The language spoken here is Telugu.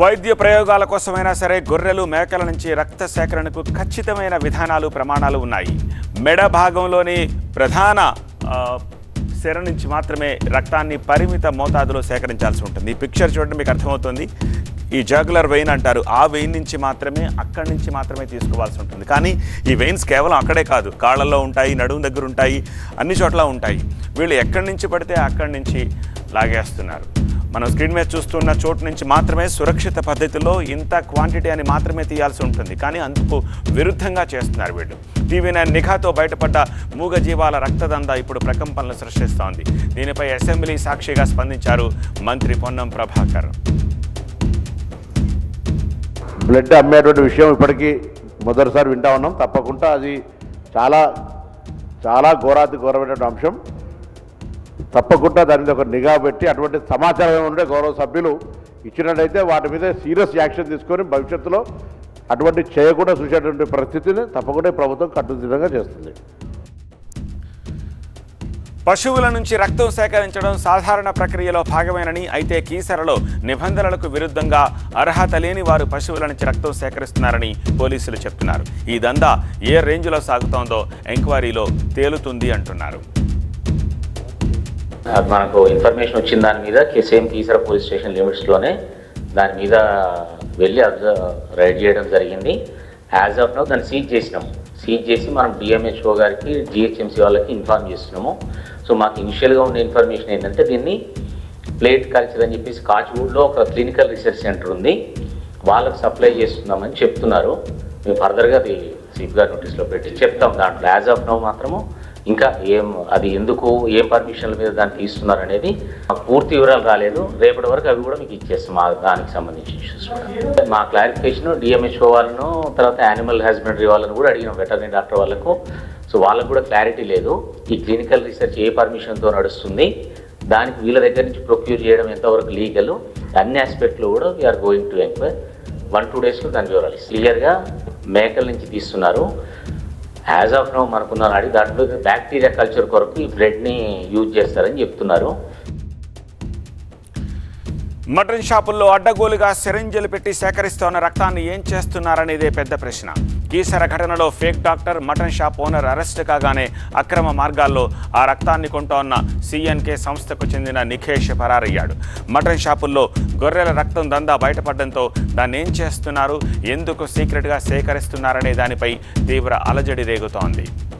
వైద్య ప్రయోగాల కోసమైనా సరే గొర్రెలు మేకల నుంచి రక్త సేకరణకు ఖచ్చితమైన విధానాలు ప్రమాణాలు ఉన్నాయి. మెడ భాగంలోని ప్రధాన శర నుంచి మాత్రమే రక్తాన్ని పరిమిత మోతాదులో సేకరించాల్సి ఉంటుంది. ఈ పిక్చర్ చూడండి మీకు అర్థమవుతుంది. ఈ జగులర్ వెయిన్ అంటారు. ఆ వెయిన్ నుంచి మాత్రమే అక్కడి నుంచి మాత్రమే తీసుకోవాల్సి ఉంటుంది. కానీ ఈ వెయిన్స్ కేవలం అక్కడే కాదు. కాళ్ళల్లో ఉంటాయి నడుము దగ్గర ఉంటాయి అన్ని చోట్ల ఉంటాయి. వీళ్ళు ఎక్కడి నుంచి పడితే అక్కడి నుంచి లాగేస్తున్నారు. మనం స్క్రీన్ మీద చూస్తున్న చోటు నుంచి మాత్రమే సురక్షిత పద్ధతిలో ఇంత క్వాంటిటీ అని మాత్రమే తీయాల్సి ఉంటుంది. కానీ అందుకు విరుద్ధంగా చేస్తున్నారు వీళ్ళు. టీవీ నైన్ నిఘాతో బయటపడ్డ మూగ జీవాల రక్తదంద ఇప్పుడు ప్రకంపనలు సృష్టిస్తోంది. దీనిపై అసెంబ్లీ సాక్షిగా స్పందించారు మంత్రి పొన్నం ప్రభాకర్. బ్లడ్ అమ్మేటువంటి విషయం ఇప్పటికీ మొదటిసారి వింటా ఉన్నాం. తప్పకుండా అది చాలా చాలా ఘోరాతి ఘోరమైనటువంటి అంశం. తప్పకుండా దాని మీద ఒక నిఘా పెట్టి అటువంటి సమాచారం ఉండే గౌరవ సభ్యులు ఇచ్చినట్టయితే వాటి మీద సీరియస్ యాక్షన్ తీసుకొని భవిష్యత్తులో అటువంటి చేయకుండా చూసేటువంటి పరిస్థితిని తప్పకుండా ప్రభుత్వం కట్టుదిట్టంగా చేస్తుంది. పశువుల నుంచి రక్తం సేకరించడం సాధారణ ప్రక్రియలో భాగమేనని అయితే కీసరలో నిబంధనలకు విరుద్ధంగా అర్హత లేని వారు పశువుల నుంచి రక్తం సేకరిస్తున్నారని పోలీసులు చెప్తున్నారు. ఈ దందా ఏ రేంజ్లో సాగుతోందో ఎంక్వైరీలో తేలుతుంది అంటున్నారు. అది మనకు ఇన్ఫర్మేషన్ వచ్చిన దాని మీద సేమ్ కీసర పోలీస్ స్టేషన్ లిమిట్స్లోనే దాని మీద వెళ్ళి అబ్జర్వ్ రైడ్ చేయడం జరిగింది. యాజ్ ఆఫ్ నో దాన్ని సీజ్ చేసినాం. సీజ్ చేసి మనం డిఎంహెచ్ఓ గారికి జిహెచ్ఎంసీ వాళ్ళకి ఇన్ఫార్మ్ చేస్తున్నాము. సో మాకు ఇనిషియల్గా ఉన్న ఇన్ఫర్మేషన్ ఏంటంటే దీన్ని ప్లేట్ కల్చర్ అని చెప్పేసి కాచిగూడ్లో ఒక క్లినికల్ రీసెర్చ్ సెంటర్ ఉంది. వాళ్ళకి సప్లై చేస్తున్నామని చెప్తున్నారు. మేము ఫర్దర్గా అది చీఫ్ గారి నోటీస్లో పెట్టి చెప్తాం. దాంట్లో యాజ్ ఆఫ్ నో మాత్రము ఇంకా ఏం అది ఎందుకు ఏం పర్మిషన్ల మీద దాన్ని తీస్తున్నారు అనేది మాకు పూర్తి వివరాలు రాలేదు. రేపటి వరకు అవి కూడా మీకు ఇచ్చేస్తాం మా దానికి సంబంధించి ఇష్యూస్ మా క్లారిఫికేషన్ డిఎంహెచ్ఓ వాళ్ళను తర్వాత యానిమల్ హస్బెండరీ వాళ్ళని కూడా అడిగినాం వెటర్నరీ డాక్టర్ వాళ్ళకు. సో వాళ్ళకు కూడా క్లారిటీ లేదు. ఈ క్లినికల్ రీసెర్చ్ ఏ పర్మిషన్తో నడుస్తుంది? దానికి వీళ్ళ దగ్గర నుంచి ప్రొక్యూర్ చేయడం ఎంతవరకు లీగల్ అన్ని ఆస్పెక్ట్లు కూడా we are going to enquire one two డేస్లో దాని వివరాలు క్లియర్గా మేకల నుంచి తీస్తున్నారు. యాజ్ ఆఫ్ నో మనకున్న అడిగి దాంట్లో బ్యాక్టీరియా కల్చర్ కొరకు ఈ బ్రెడ్ని యూజ్ చేస్తారని చెప్తున్నారు. మటన్ షాపుల్లో అడ్డగోలుగా సిరంజీలు పెట్టి సేకరిస్తున్న రక్తాన్ని ఏం చేస్తున్నారనేదే పెద్ద ప్రశ్న. కీసర ఘటనలో fake doctor mutton shop owner arrest కాగానే అక్రమ మార్గాల్లో ఆ రక్తాన్ని కొంటోన్న సిఎన్కే సంస్థకు చెందిన నిఖేష్ పరారయ్యాడు మటన్ షాపుల్లో గొర్రెల రక్తం దందా బయటపడడంతో దాన్ని ఏం చేస్తున్నారు? ఎందుకు సీక్రెట్గా సేకరిస్తున్నారనే దానిపై తీవ్ర అలజడి రేగుతోంది.